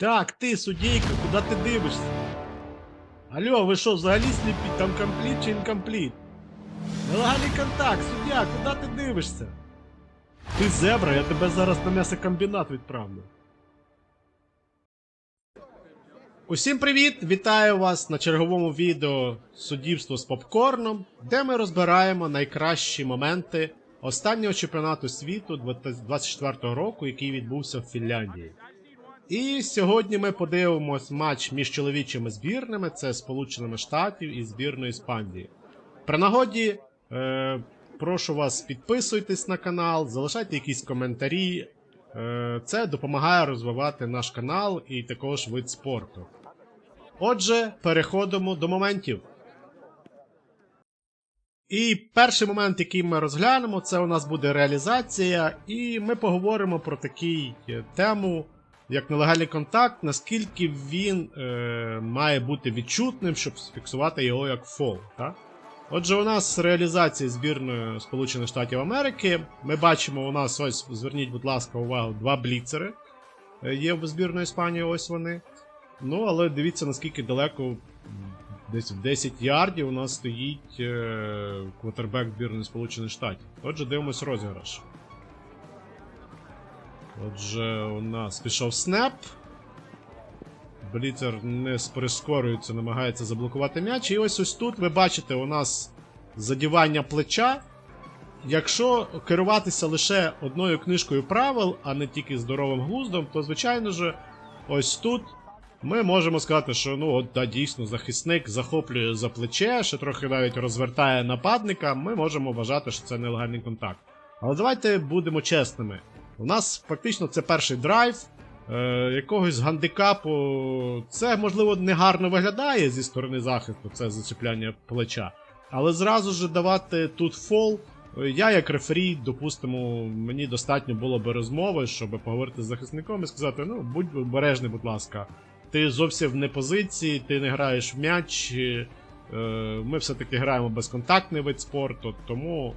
Так, ти, судейка, куди ти дивишся? Алло, ви що, взагалі сліпі? Там компліт чи інкомпліт? Нелегальний контакт, суддя, куди ти дивишся? Ти зебра, я тебе зараз на м'ясокомбінат відправлю. Усім привіт! Вітаю вас на черговому відео суддівство з попкорном, де ми розбираємо найкращі моменти останнього чемпіонату світу 2024 року, який відбувся в Фінляндії. І сьогодні ми подивимось матч між чоловічими збірними, це Сполученими Штатів і збірною Іспанії. При нагоді, е, прошу вас, підписуйтесь на канал, залишайте якісь коментарі. Е, це допомагає розвивати наш канал і також вид спорту. Отже, переходимо до моментів. І перший момент, який ми розглянемо, це у нас буде реалізація, і ми поговоримо про таку тему, як нелегальний контакт, наскільки він е, має бути відчутним, щоб сфіксувати його як фол. Так? Отже, у нас реалізація збірної Сполучених Штатів Америки. Ми бачимо, у нас ось, зверніть, будь ласка, увагу, два бліцери е, є в збірної Іспанії, ось вони. Ну, але дивіться, наскільки далеко, десь в 10 ярдів у нас стоїть е, квотербек збірної Сполучених Штатів. Отже, дивимось розіграш. Отже, у нас пішов снеп. Бліцер не прискорюється, намагається заблокувати м'яч. І ось ось тут ви бачите, у нас задівання плеча. Якщо керуватися лише одною книжкою правил, а не тільки здоровим глуздом, то звичайно ж, ось тут ми можемо сказати, що ну от да, дійсно захисник захоплює за плече, ще трохи навіть розвертає нападника. Ми можемо вважати, що це нелегальний контакт. Але давайте будемо чесними. У нас фактично це перший драйв. Е, якогось гандикапу. Це, можливо, не гарно виглядає зі сторони захисту, це зачепляння плеча. Але зразу ж давати тут фол. е, Я, як рефері, допустимо, мені достатньо було би розмови, щоб поговорити з захисником і сказати: ну, будь обережний, будь ласка. Ти зовсім не позиції, ти не граєш в м'яч. е, Ми все-таки граємо безконтактний вид спорту, тому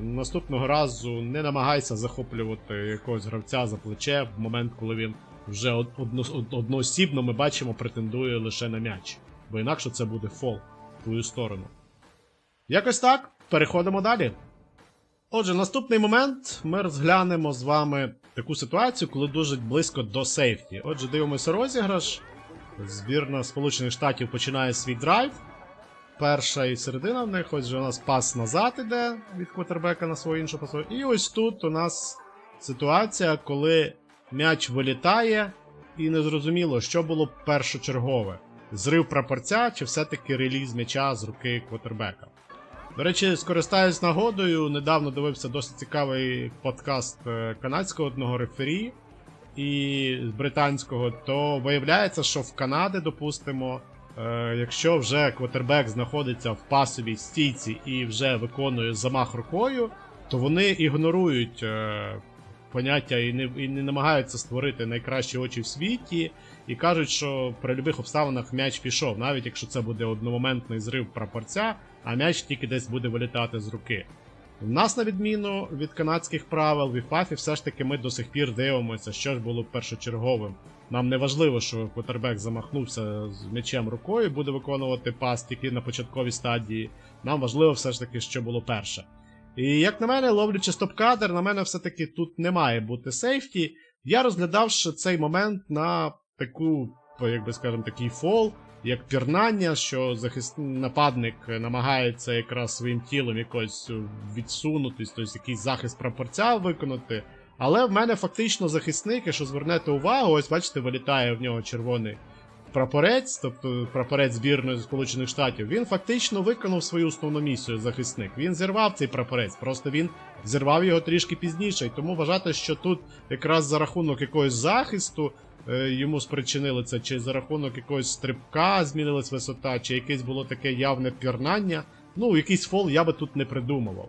наступного разу не намагайся захоплювати якогось гравця за плече в момент, коли він вже одно- одноосібно ми бачимо претендує лише на м'яч. Бо інакше це буде фол в твою сторону. Якось так. Переходимо далі. Отже, наступний момент ми розглянемо з вами таку ситуацію, коли дуже близько до сейфті. Отже, дивимося розіграш. Збірна Сполучених Штатів починає свій драйв. Перша і середина в них, ось же у нас пас назад іде від квотербека на свою іншу пасу. І ось тут у нас ситуація, коли м'яч вилітає, і незрозуміло, що було першочергове: зрив прапорця чи все-таки реліз м'яча з руки квотербека. До речі, скористаюсь нагодою, недавно дивився досить цікавий подкаст е, канадського одного рефері і британського, то виявляється, що в Канаді, допустимо, якщо вже квотербек знаходиться в пасовій стійці і вже виконує замах рукою, то вони ігнорують е, поняття і не, і не намагаються створити найкращі очі в світі, і кажуть, що при будь-яких обставинах м'яч пішов, навіть якщо це буде одномоментний зрив прапорця, а м'яч тільки десь буде вилітати з руки. У нас, на відміну від канадських правил, в ІФАФі все ж таки ми до сих пір дивимося, що ж було першочерговим. Нам не важливо, що квотербек замахнувся з м'ячем рукою, буде виконувати пас тільки на початковій стадії. Нам важливо все ж таки, що було перше. І як на мене, ловлячи стоп-кадр, на мене все-таки тут не має бути сейфті. Я розглядав ще цей момент на таку, як би скажемо, такий фол, як пірнання, що захист... нападник намагається якраз своїм тілом якось відсунутись, тобто якийсь захист прапорця виконати. Але в мене фактично захисник, якщо звернете увагу, ось бачите, вилітає в нього червоний прапорець, тобто прапорець збірної Сполучених Штатів, він фактично виконав свою основну місію захисник. Він зірвав цей прапорець, просто він зірвав його трішки пізніше. І тому вважати, що тут якраз за рахунок якогось захисту е, йому спричинили це, чи за рахунок якогось стрибка змінилась висота, чи якесь було таке явне пірнання. Ну, якийсь фол я би тут не придумував.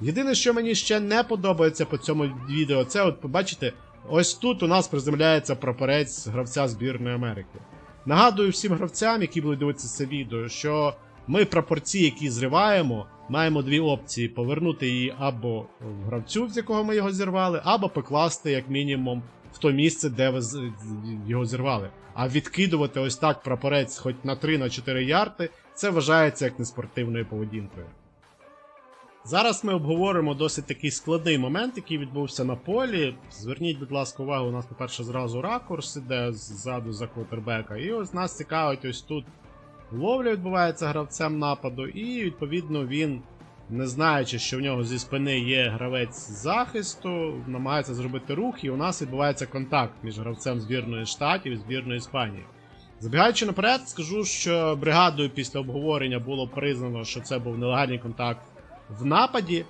Єдине, що мені ще не подобається по цьому відео, це от побачите, ось тут у нас приземляється прапорець гравця збірної Америки. Нагадую всім гравцям, які будуть дивитися це відео, що ми прапорці, які зриваємо, маємо дві опції: повернути її або в гравцю, з якого ми його зірвали, або покласти, як мінімум, в то місце, де ви його зірвали. А відкидувати ось так прапорець хоч на 3-4 ярти, це вважається як неспортивною поведінкою. Зараз ми обговоримо досить такий складний момент, який відбувся на полі. Зверніть, будь ласка, увагу, у нас, по-перше, зразу ракурс іде ззаду за квотербека. І ось нас цікавить ось тут ловля відбувається гравцем нападу, і відповідно він, не знаючи, що в нього зі спини є гравець захисту, намагається зробити рух, і у нас відбувається контакт між гравцем збірної штатів і збірної Іспанії. Забігаючи наперед, скажу, що бригадою після обговорення було признано, що це був нелегальний контакт в нападі.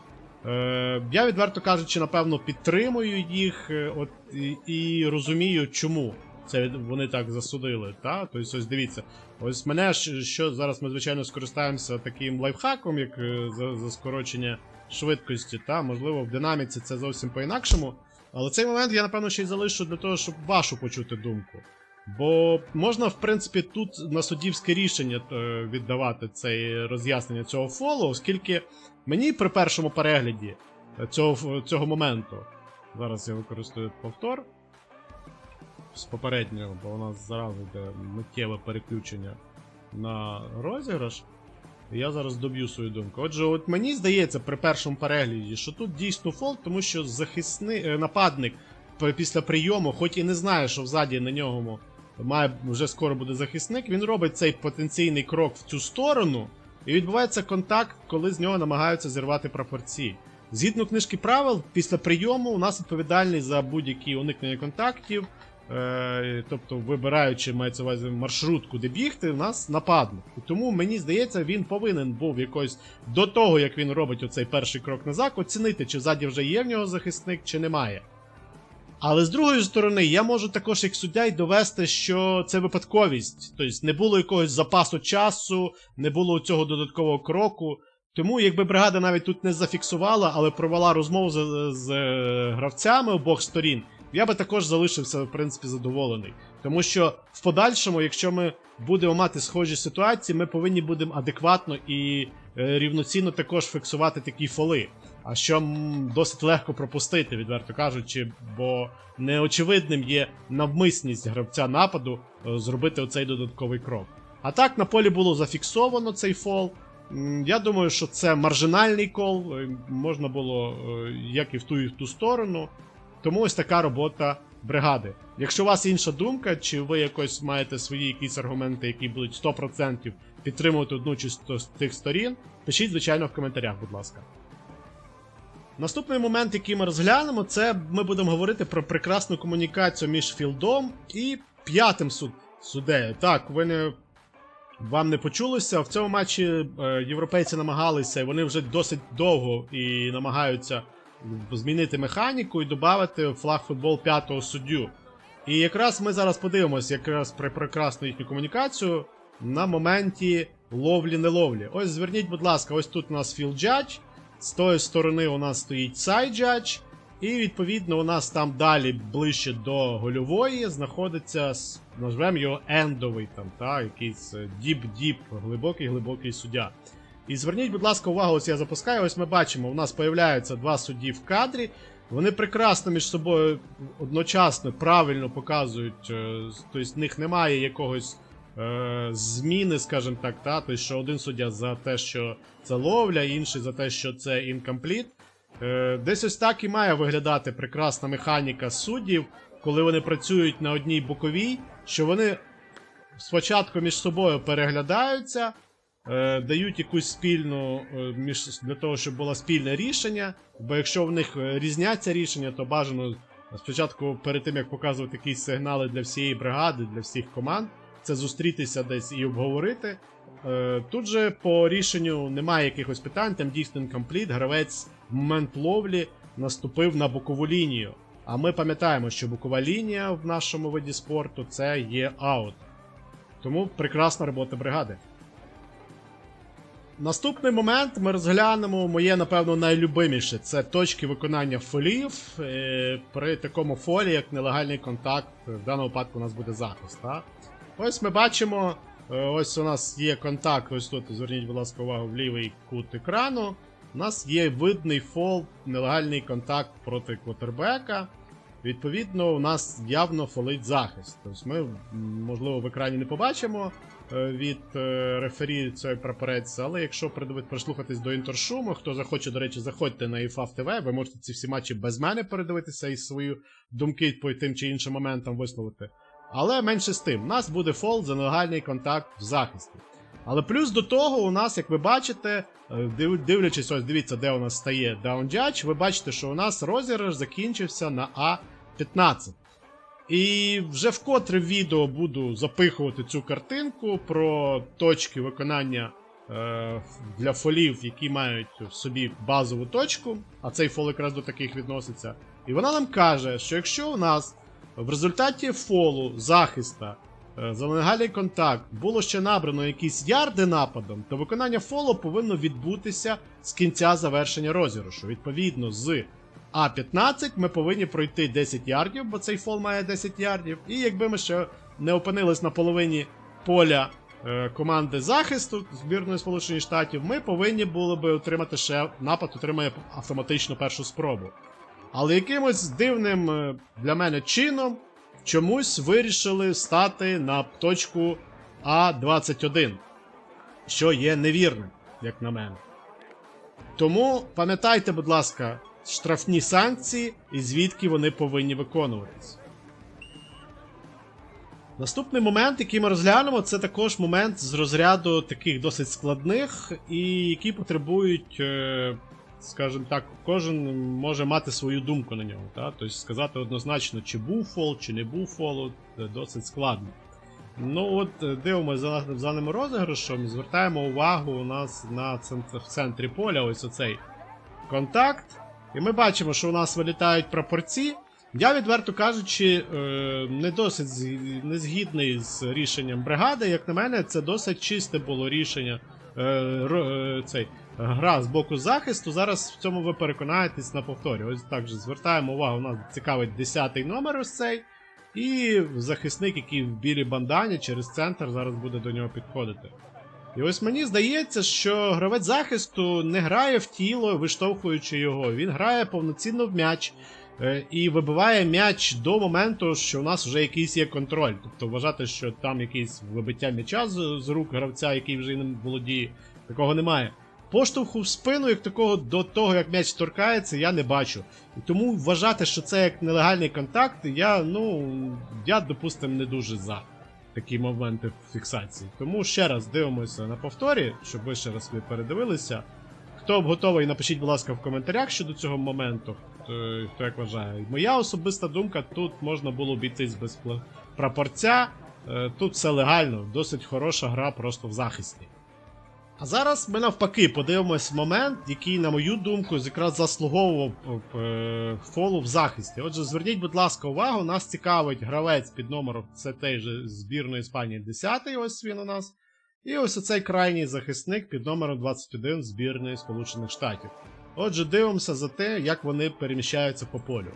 Е, я, відверто кажучи, напевно, підтримую їх е, от, і, і розумію, чому це вони так засудили. Та? Тобто, ось дивіться, ось мене що зараз ми, звичайно, скористаємося таким лайфхаком, як е, за, за скорочення швидкості. Та? Можливо, в динаміці це зовсім по-інакшому. Але цей момент я, напевно, ще й залишу для того, щоб вашу почути думку. Бо можна, в принципі, тут на суддівське рішення віддавати це роз'яснення цього фолу, оскільки мені при першому перегляді цього, цього моменту. Зараз я використаю повтор з попереднього, бо у нас зразу йде миттєве переключення на розіграш. І я зараз доб'ю свою думку. Отже, от мені здається при першому перегляді, що тут дійсно фол, тому що захисний е, нападник після прийому, хоч і не знає, що взаді на ньому має вже скоро буде захисник, він робить цей потенційний крок в цю сторону, і відбувається контакт, коли з нього намагаються зірвати прапорці. Згідно книжки правил, після прийому у нас відповідальний за будь-які уникнення контактів, е, тобто вибираючи мається увазі маршрут, куди бігти, у нас нападник. І тому мені здається, він повинен був якось до того, як він робить оцей перший крок назад, оцінити, чи ззаді вже є в нього захисник, чи немає. Але з другої сторони, я можу також як суддя й довести, що це випадковість. Тобто не було якогось запасу часу, не було цього додаткового кроку. Тому, якби бригада навіть тут не зафіксувала, але провела розмову з, з е, гравцями обох сторін, я би також залишився, в принципі, задоволений. Тому що в подальшому, якщо ми будемо мати схожі ситуації, ми повинні будемо адекватно і е, рівноцінно також фіксувати такі фоли. А що досить легко пропустити, відверто кажучи, бо неочевидним є навмисність гравця нападу е, зробити оцей додатковий крок. А так на полі було зафіксовано цей фол. Я думаю, що це маржинальний кол, е, можна було е, як і в ту, і в ту сторону. Тому ось така робота бригади. Якщо у вас інша думка, чи ви якось маєте свої якісь аргументи, які будуть 100% підтримувати одну чи з з тих сторін, пишіть, звичайно, в коментарях, будь ласка. Наступний момент, який ми розглянемо, це ми будемо говорити про прекрасну комунікацію між філдом і п'ятим суд... суддею. Так, ви не. Вам не почулося. В цьому матчі е, європейці намагалися, і вони вже досить довго і намагаються змінити механіку і додати флаг футбол п'ятого суддю. І якраз ми зараз подивимося якраз про прекрасну їхню комунікацію на моменті ловлі-неловлі. Ось зверніть, будь ласка, ось тут у нас judge, з тої сторони у нас стоїть judge, і відповідно у нас там далі ближче до гольової знаходиться, назвемо його ендовий там, та, якийсь діп-діп, глибокий-глибокий суддя. І зверніть, будь ласка, увагу, ось я запускаю. Ось ми бачимо, у нас появляються два судді в кадрі. Вони прекрасно між собою одночасно правильно показують, е, тобто в них немає якогось е, зміни, скажімо так, та, тобто, що один суддя за те, що це ловля, інший за те, що це інкомпліт. Е, десь ось так і має виглядати прекрасна механіка суддів, коли вони працюють на одній боковій, що вони спочатку між собою переглядаються, е, дають якусь спільну для того, щоб було спільне рішення. Бо якщо в них різняться рішення, то бажано спочатку, перед тим як показувати якісь сигнали для всієї бригади, для всіх команд, це зустрітися десь і обговорити. Е, Тут же по рішенню немає якихось питань, там дійсно інкомпліт, гравець в момент ловлі наступив на бокову лінію. А ми пам'ятаємо, що бокова лінія в нашому виді спорту це є аут. Тому прекрасна робота бригади. Наступний момент ми розглянемо моє, напевно, найлюбиміше це точки виконання фолів. Е, при такому фолі, як нелегальний контакт, в даному випадку у нас буде захист. Так? Ось ми бачимо, е, ось у нас є контакт, ось тут, зверніть, будь ласка, увагу в лівий кут екрану. У нас є видний фол, нелегальний контакт проти квотербека. відповідно, у нас явно фолить захист. Тобто ми, можливо, в екрані не побачимо е, від е, рефері цей прапорець, але якщо прислухатись до інтершуму, хто захоче, до речі, заходьте на IFAF TV, ви можете ці всі матчі без мене передивитися і свої думки по тим чи іншим моментам висловити. Але менше з тим, нас буде фол за нелегальний контакт в захисті. Але плюс до того, у нас, як ви бачите, е, дивлячись, ось дивіться, де у нас стає даунджач, ви бачите, що у нас розіграш закінчився на А15. І вже вкотре відео буду запихувати цю картинку про точки виконання е, для фолів, які мають в собі базову точку, а цей фол якраз до таких відноситься. І вона нам каже, що якщо у нас в результаті фолу захиста е, за нелегальний контакт було ще набрано якісь ярди нападом, то виконання фолу повинно відбутися з кінця завершення розіграшу. Відповідно, з А15 ми повинні пройти 10 ярдів, бо цей фол має 10 ярдів. І якби ми ще не опинились на половині поля е, команди захисту збірної Сполучених Штатів, ми повинні були би отримати ще напад, отримає автоматично першу спробу. Але якимось дивним е, для мене чином чомусь вирішили стати на точку А21, що є невірним, як на мене. Тому пам'ятайте, будь ласка, штрафні санкції і звідки вони повинні виконуватись. Наступний момент, який ми розглянемо, це також момент з розряду таких досить складних, і які потребують, е, скажімо так, кожен може мати свою думку на нього. Та? Тобто сказати однозначно, чи був фол, чи не був фол, це досить складно. Ну от е, дивимося за даним розіграшем, звертаємо увагу у нас на центр, в центрі поля, ось оцей контакт. І ми бачимо, що у нас вилітають прапорці. Я, відверто кажучи, е, не досить не згідний з рішенням бригади. Як на мене, це досить чисте було рішення. е, Цей гра з боку захисту. Зараз в цьому ви переконаєтесь на повторі. Ось так же звертаємо увагу, нас цікавить 10-й номер ось цей. І захисник, який в білій бандані через центр зараз буде до нього підходити. І ось мені здається, що гравець захисту не грає в тіло, виштовхуючи його. Він грає повноцінно в м'яч е, і вибиває м'яч до моменту, що у нас вже якийсь є контроль. Тобто вважати, що там якийсь вибиття м'яча з рук гравця, який вже ним володіє, такого немає. Поштовху в спину, як такого до того, як м'яч торкається, я не бачу. І тому вважати, що це як нелегальний контакт, я, ну, я, допустим, не дуже за такі моменти фіксації. Тому ще раз дивимося на повторі, щоб ви ще раз собі передивилися. Хто б готовий, напишіть, будь ласка, в коментарях щодо цього моменту, хто, хто як вважає. Моя особиста думка, тут можна було обійтись без прапорця. Е, Тут все легально, досить хороша гра просто в захисті. А зараз ми навпаки подивимось момент, який, на мою думку, якраз заслуговував е, фолу в захисті. Отже, зверніть, будь ласка, увагу, нас цікавить гравець під номером це той же збірної Іспанії 10 ось він у нас. І ось оцей крайній захисник під номером 21 збірної Сполучених Штатів. Отже, дивимося за те, як вони переміщаються по полю.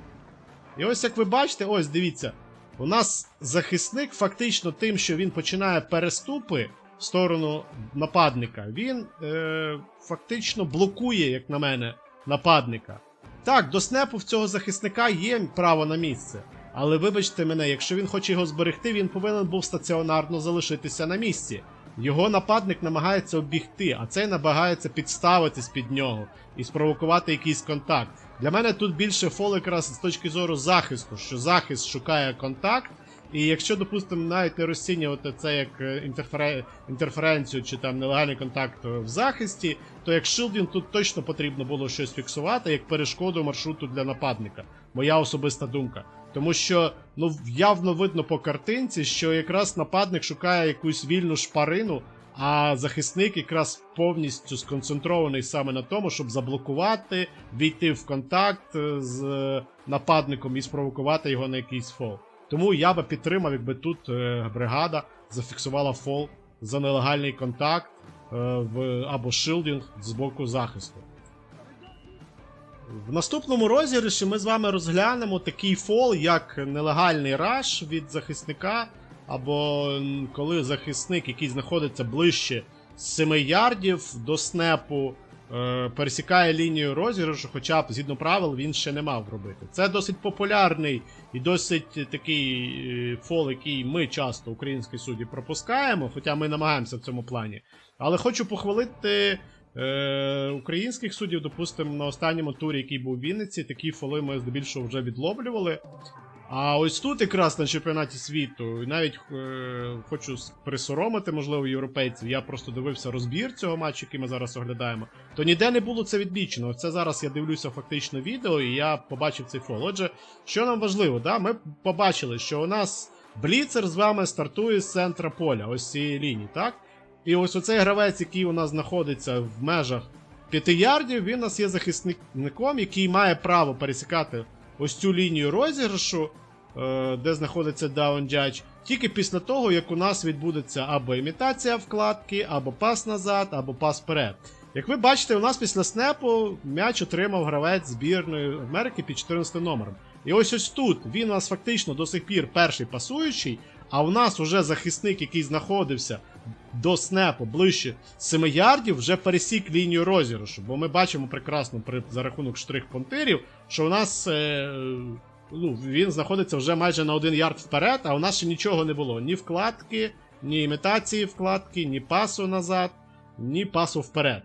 І ось як ви бачите, ось дивіться, у нас захисник фактично тим, що він починає переступи сторону нападника, він е, фактично блокує, як на мене, нападника. Так, до снепу в цього захисника є право на місце. Але вибачте мене, якщо він хоче його зберегти, він повинен був стаціонарно залишитися на місці. Його нападник намагається обігти, а цей намагається підставитись під нього і спровокувати якийсь контакт. Для мене тут більше фол якраз з точки зору захисту, що захист шукає контакт, і якщо, допустимо, навіть не розцінювати це як е, інтерфере... інтерференцію чи там нелегальний контакт в захисті, то як шилдінг тут точно потрібно було щось фіксувати як перешкоду маршруту для нападника. Моя особиста думка. Тому що ну явно видно по картинці, що якраз нападник шукає якусь вільну шпарину, а захисник якраз повністю сконцентрований саме на тому, щоб заблокувати, війти в контакт е, з е, нападником і спровокувати його на якийсь фол. Тому я би підтримав, якби тут е, бригада зафіксувала фол за нелегальний контакт е, або шилдінг з боку захисту. В наступному розіграші ми з вами розглянемо такий фол, як нелегальний раш від захисника, або коли захисник, який знаходиться ближче 7 ярдів до снепу, пересікає лінію розіграшу, хоча б згідно правил він ще не мав робити. Це досить популярний і досить такий е, фол, який ми часто українські судді пропускаємо, хоча ми намагаємося в цьому плані. Але хочу похвалити е, українських суддів, допустимо, на останньому турі, який був у Вінниці, такі фоли ми здебільшого вже відловлювали. А ось тут якраз на чемпіонаті світу, і навіть е, хочу присоромити, можливо, європейців. Я просто дивився розбір цього матчу, який ми зараз оглядаємо. То ніде не було це відмічено. Це зараз я дивлюся фактично відео, і я побачив цей фол. Отже, що нам важливо, да? ми побачили, що у нас Бліцер з вами стартує з центра поля, ось цієї лінії, так? І ось оцей гравець, який у нас знаходиться в межах 5 ярдів, він у нас є захисником, який має право пересікати ось цю лінію розіграшу, е, де знаходиться Down Judge, тільки після того, як у нас відбудеться або імітація вкладки, або пас назад, або пас вперед. Як ви бачите, у нас після снепу м'яч отримав гравець збірної Америки під 14 номером. І ось ось тут він у нас фактично до сих пір перший пасуючий, а у нас уже захисник, який знаходився до снепу ближче 7 ярдів, вже пересік лінію розіграшу. Бо ми бачимо прекрасно при, за рахунок штрих-понтирів, що у нас е, ну, він знаходиться вже майже на один ярд вперед, а у нас ще нічого не було. Ні вкладки, ні імітації вкладки, ні пасу назад, ні пасу вперед.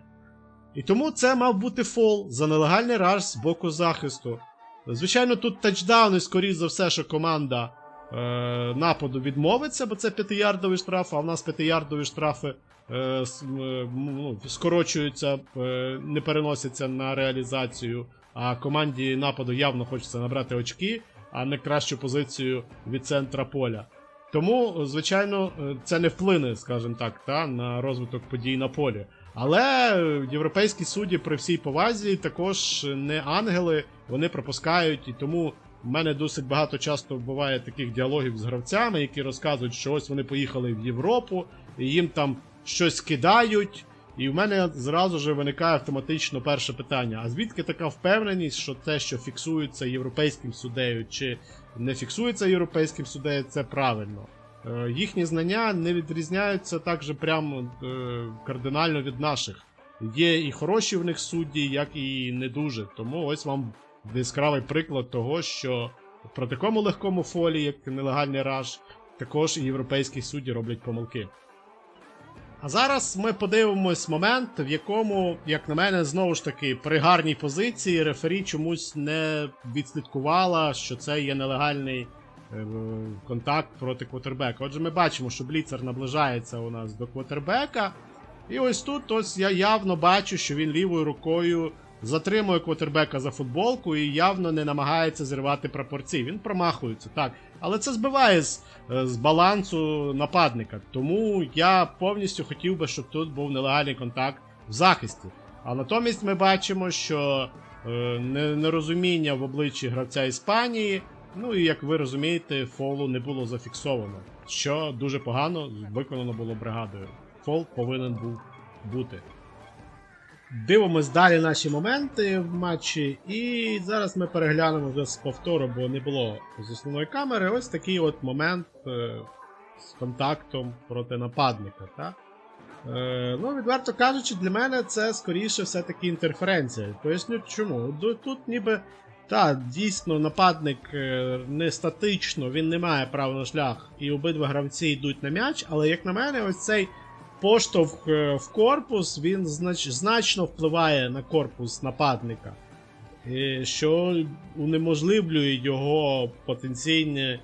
І тому це мав бути фол за нелегальний раш з боку захисту. Звичайно, тут тачдаун, і скоріш за все, що команда е, нападу відмовиться, бо це п'ятиярдовий штраф, а в нас п'ятиярдові штрафи е, е, ну, скорочуються, не переносяться на реалізацію. А команді нападу явно хочеться набрати очки, а не кращу позицію від центра поля. Тому, звичайно, це не вплине, скажімо так, та, на розвиток подій на полі. Але європейські судді при всій повазі також не ангели, вони пропускають, і тому в мене досить багато часто буває таких діалогів з гравцями, які розказують, що ось вони поїхали в Європу, і їм там щось кидають. І в мене зразу ж виникає автоматично перше питання: а звідки така впевненість, що те, що фіксується європейським суддею, чи не фіксується європейським суддею, це правильно? Е, їхні знання не відрізняються так же прямо е, кардинально від наших. Є і хороші в них судді, як і не дуже. Тому ось вам яскравий приклад того, що при такому легкому фолі, як нелегальний раш, також і європейські судді роблять помилки. А зараз ми подивимось момент, в якому, як на мене, знову ж таки, при гарній позиції рефері чомусь не відслідкувала, що це є нелегальний е, контакт проти квотербека. Отже, ми бачимо, що Бліцер наближається у нас до квотербека. І ось тут ось я явно бачу, що він лівою рукою затримує квотербека за футболку і явно не намагається зривати прапорці. Він промахується, так. Але це збиває з, е, з балансу нападника. Тому я повністю хотів би, щоб тут був нелегальний контакт в захисті. А натомість ми бачимо, що е, нерозуміння в обличчі гравця Іспанії. Ну і як ви розумієте, фолу не було зафіксовано, що дуже погано виконано було бригадою. Фол повинен був бути. Дивимось далі наші моменти в матчі, і зараз ми переглянемо вже з повтору, бо не було з основної камери. Ось такий от момент е, з контактом проти нападника. Та? Е, ну, відверто кажучи, для мене це скоріше все-таки інтерференція. Поясню чому. Тут ніби. Так, дійсно, нападник е, не статично, він не має права на шлях, і обидва гравці йдуть на м'яч, але як на мене, ось цей поштовх е, в корпус він знач, значно впливає на корпус нападника, е, що унеможливлює його потенційну е,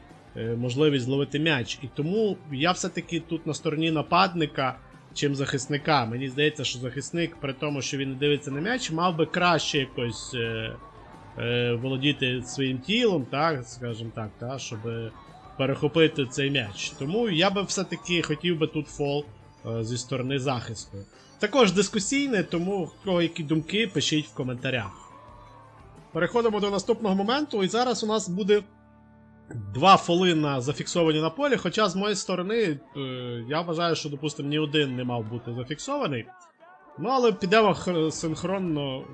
можливість зловити м'яч. І тому я все-таки тут на стороні нападника, чим захисника. Мені здається, що захисник, при тому, що він не дивиться на м'яч, мав би краще якось. Володіти своїм тілом, так, скажімо так, та, щоб перехопити цей м'яч. Тому я би все-таки хотів би тут фол зі сторони захисту. Також дискусійне, тому кого які думки, пишіть в коментарях. Переходимо до наступного моменту, і зараз у нас буде два фоли на зафіксовані на полі. Хоча з моєї сторони, е, я вважаю, що, допустимо, ні один не мав бути зафіксований. Ну, але підемо синхронно,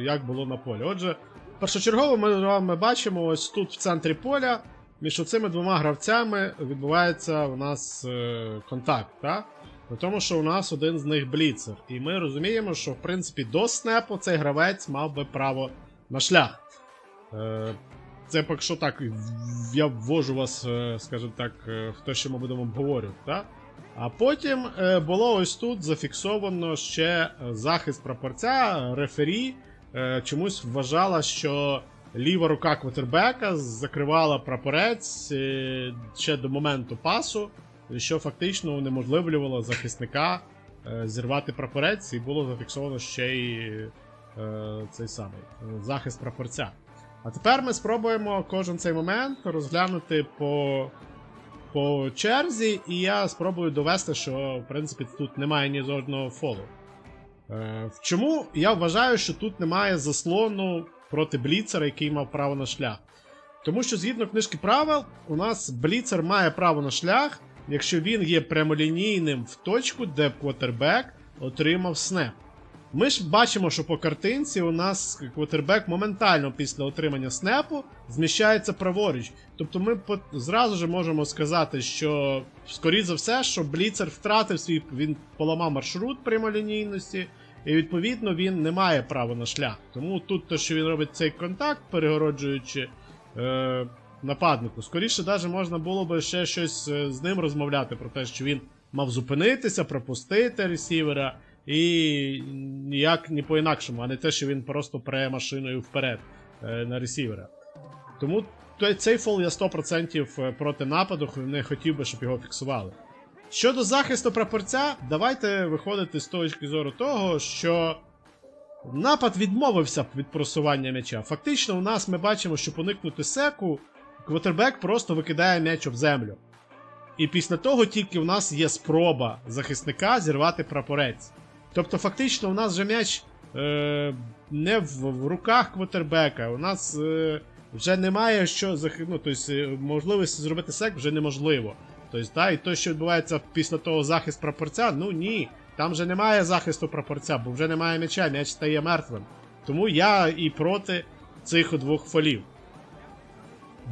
як було на полі. Отже, першочергово ми вами бачимо ось тут в центрі поля. Між цими двома гравцями відбувається у нас е, контакт. Та? При тому, що у нас один з них бліцер. І ми розуміємо, що в принципі до снепу цей гравець мав би право на шлях. Е, Це поки що так, я ввожу вас, е, скажімо так, е, в те, що ми будемо обговорювати. Так? А потім було ось тут зафіксовано ще захист прапорця, рефері чомусь вважала, що ліва рука квотербека закривала прапорець ще до моменту пасу, що фактично унеможливлювало захисника е, зірвати прапорець, і було зафіксовано ще й е, цей самий е, захист прапорця. А тепер ми спробуємо кожен цей момент розглянути по, по черзі, і я спробую довести, що в принципі тут немає ні жодного фолу. Е, чому я вважаю, що тут немає заслону проти Бліцера, який мав право на шлях? Тому що згідно книжки правил, у нас Бліцер має право на шлях, якщо він є прямолінійним в точку, де квотербек отримав снеп. Ми ж бачимо, що по картинці у нас квотербек моментально після отримання снепу зміщається праворуч. Тобто ми зразу ж можемо сказати, що скоріше за все, що Бліцер втратив свій, він поламав маршрут прямолінійності, і відповідно він не має права на шлях. Тому тут то, що він робить цей контакт, перегороджуючи е, нападнику, скоріше навіть можна було би ще щось е, з ним розмовляти про те, що він мав зупинитися, пропустити ресівера. І ніяк ні по-інакшому, а не те, що він просто пре машиною вперед е, на ресівера. Тому цей фол я 100% проти нападу, не хотів би, щоб його фіксували. Щодо захисту прапорця, давайте виходити з точки зору того, що напад відмовився від просування м'яча. Фактично, у нас ми бачимо, що поникнути секу, квотербек просто викидає м'яч об землю. І після того тільки в нас є спроба захисника зірвати прапорець. Тобто, фактично, у нас же м'яч е, не в, в руках квотербека. У нас е, вже немає що захи... ну, тобто, можливості зробити сек вже неможливо. Тобто, та, і те, що відбувається після того захист прапорця, ну ні. Там вже немає захисту прапорця, бо вже немає м'яча, м'яч стає мертвим. Тому я і проти цих двох фолів.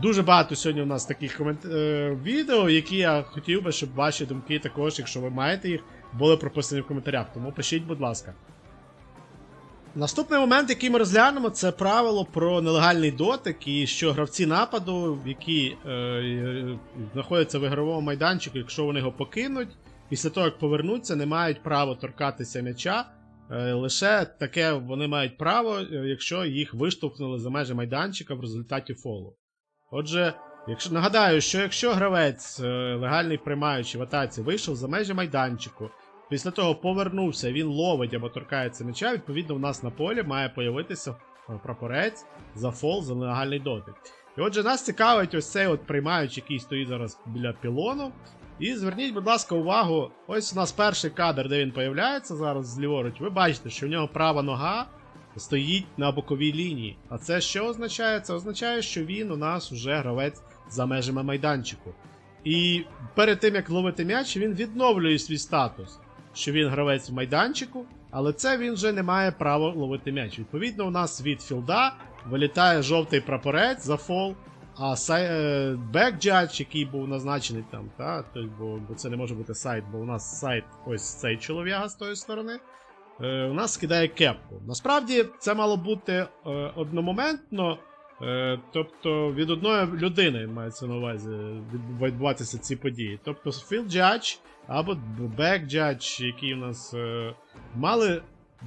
Дуже багато сьогодні у нас таких комент... е, відео, які я хотів би, щоб ваші думки також, якщо ви маєте їх, були прописані в коментарях. Тому пишіть, будь ласка. Наступний момент, який ми розглянемо, це правило про нелегальний дотик, і що гравці нападу, які е, знаходяться в ігровому майданчику, якщо вони його покинуть, після того як повернуться, не мають права торкатися м'яча. Е, лише таке вони мають право, е, якщо їх виштовхнули за межі майданчика в результаті фолу. Отже, якщо нагадаю, що якщо гравець е, легальний приймаючий в атаці вийшов за межі майданчику, після того повернувся, він ловить або торкається м'яча, відповідно, у нас на полі має появитися е, прапорець за фол за нелегальний дотик. І отже, нас цікавить ось цей от приймаючий, який стоїть зараз біля пілону. І зверніть, будь ласка, увагу, ось у нас перший кадр, де він появляється зараз зліворуч. Ви бачите, що в нього права нога стоїть на боковій лінії. А це що означає? Це означає, що він у нас вже гравець за межами майданчику. І перед тим як ловити м'яч, він відновлює свій статус, що він гравець в майданчику, але це він вже не має права ловити м'яч. Відповідно, у нас від філда вилітає жовтий прапорець за фол. А сай, е, бекджадж, який був назначений там, та, тобто, бо, бо це не може бути сайт, бо у нас сайт ось цей чолов'яга з тої сторони. Е, у нас скидає кепку. Насправді це мало бути е, одномоментно, е, тобто від одної людини мається на увазі відбуватися ці події. Тобто Field Judge або Back Judge, які у нас е, мали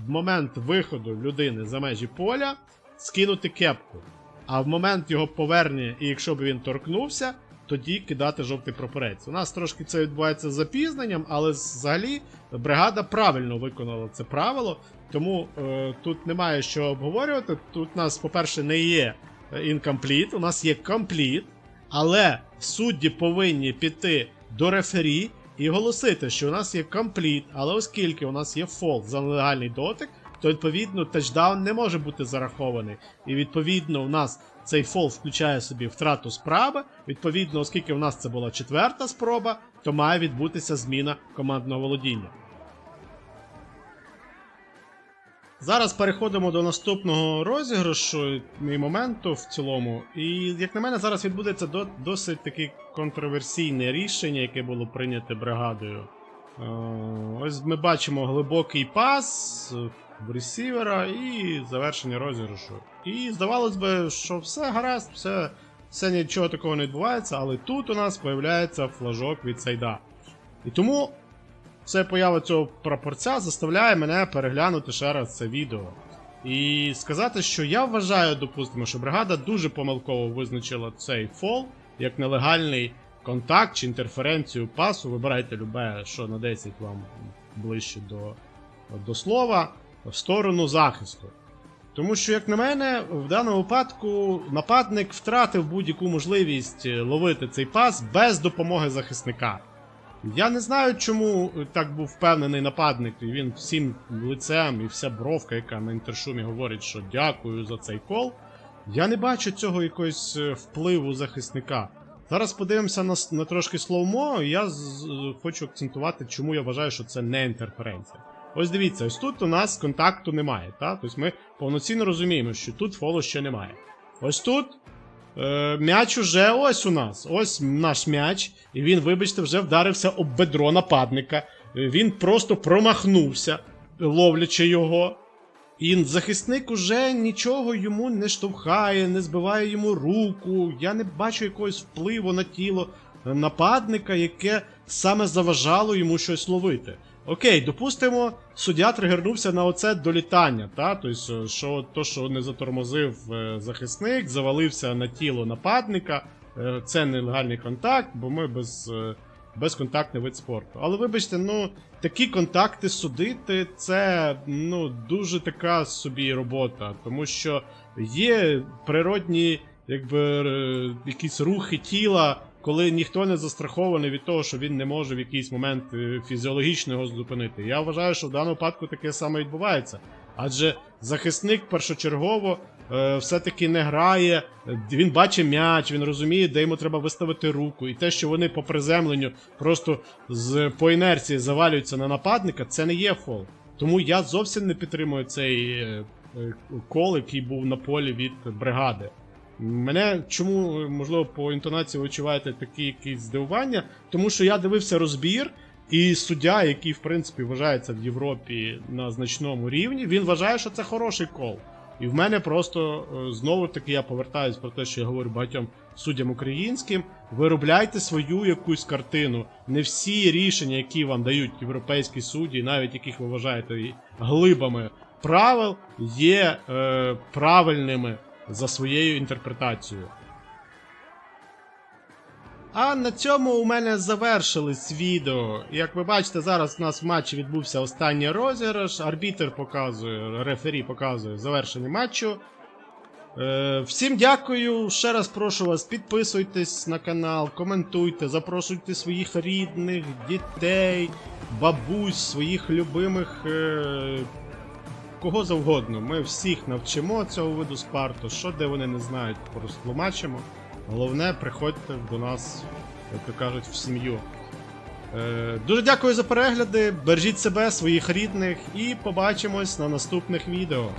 в момент виходу людини за межі поля скинути кепку. А в момент його повернення, і якщо б він торкнувся, тоді кидати жовтий прапорець. У нас трошки це відбувається з запізненням, але взагалі бригада правильно виконала це правило, тому е, тут немає що обговорювати. Тут у нас, по-перше, не є е, incomplete, у нас є complete, але судді повинні піти до рефері і оголосити, що у нас є complete, але оскільки у нас є фол за нелегальний дотик, то відповідно тачдаун не може бути зарахований. І відповідно у нас цей фол включає собі втрату справи. Відповідно, оскільки у нас це була четверта спроба, то має відбутися зміна командного володіння. Зараз переходимо до наступного розіграшу і моменту в цілому. І, як на мене, зараз відбудеться до, досить таке контроверсійне рішення, яке було прийнято бригадою. Е, Ось ми бачимо глибокий пас в ресівера і завершення розіграшу. І здавалось би, що все гаразд, все, все нічого такого не відбувається, але тут у нас з'являється флажок від сайда. І тому це поява цього прапорця заставляє мене переглянути ще раз це відео. І сказати, що я вважаю, допустимо, що бригада дуже помилково визначила цей фол як нелегальний контакт чи інтерференцію пасу. Вибирайте любе, що на 10 вам ближче до, до слова, в сторону захисту. Тому що, як на мене, в даному випадку нападник втратив будь-яку можливість е, ловити цей пас без допомоги захисника. Я не знаю, чому так був впевнений нападник, і він всім лицем і вся бровка, яка на інтершумі говорить, що дякую за цей кол. Я не бачу цього якогось е, впливу захисника. Зараз подивимося на, на трошки слоумо, і я з- хочу акцентувати, чому я вважаю, що це не інтерференція. Ось дивіться, ось тут у нас контакту немає. Та? Тобто ми повноцінно розуміємо, що тут фолу ще немає. Ось тут Е, м'яч уже ось у нас. Ось наш м'яч. І він, вибачте, вже вдарився об бедро нападника. Е, Він просто промахнувся, ловлячи його. І захисник уже нічого йому не штовхає, не збиває йому руку. Я не бачу якогось впливу на тіло нападника, яке саме заважало йому щось ловити. Окей, допустимо, суддя тригернувся на оце долітання, та? Тобто, що то, що не затормозив е, захисник, завалився на тіло нападника. е, Це нелегальний контакт, бо ми без, е, безконтактний вид спорту. Але вибачте, ну такі контакти судити, це ну, дуже така собі робота, тому що є природні, якби якісь рухи тіла, коли ніхто не застрахований від того, що він не може в якийсь момент е, фізіологічно його зупинити. Я вважаю, що в даному випадку таке саме відбувається. Адже захисник першочергово е, все-таки не грає, він бачить м'яч, він розуміє, де йому треба виставити руку. І те, що вони по приземленню просто з, по інерції завалюються на нападника, це не є фол. Тому я зовсім не підтримую цей е, е, кол, який був на полі від бригади. Мене чому, можливо, по інтонації ви відчуваєте такі якісь здивування? Тому що я дивився розбір, і суддя, який, в принципі, вважається в Європі на значному рівні, він вважає, що це хороший кол. І в мене просто е, знову таки я повертаюсь про те, що я говорю багатьом суддям українським. Виробляйте свою якусь картину. Не всі рішення, які вам дають європейські судді, навіть яких ви вважаєте глибами правил, є е, правильними за своєю інтерпретацією. А на цьому у мене завершились відео. Як ви бачите, зараз у нас в матчі відбувся останній розіграш. Арбітер показує, рефері показує завершення матчу. Е, всім дякую. Ще раз прошу вас, підписуйтесь на канал, коментуйте, запрошуйте своїх рідних, дітей, бабусь, своїх любимих. Кого завгодно. Ми всіх навчимо цього виду спарту. Що де вони не знають, порозтлумачимо. Головне, приходьте до нас, як то кажуть, в сім'ю. Е, дуже дякую за перегляди. Бережіть себе, своїх рідних, і побачимось на наступних відео.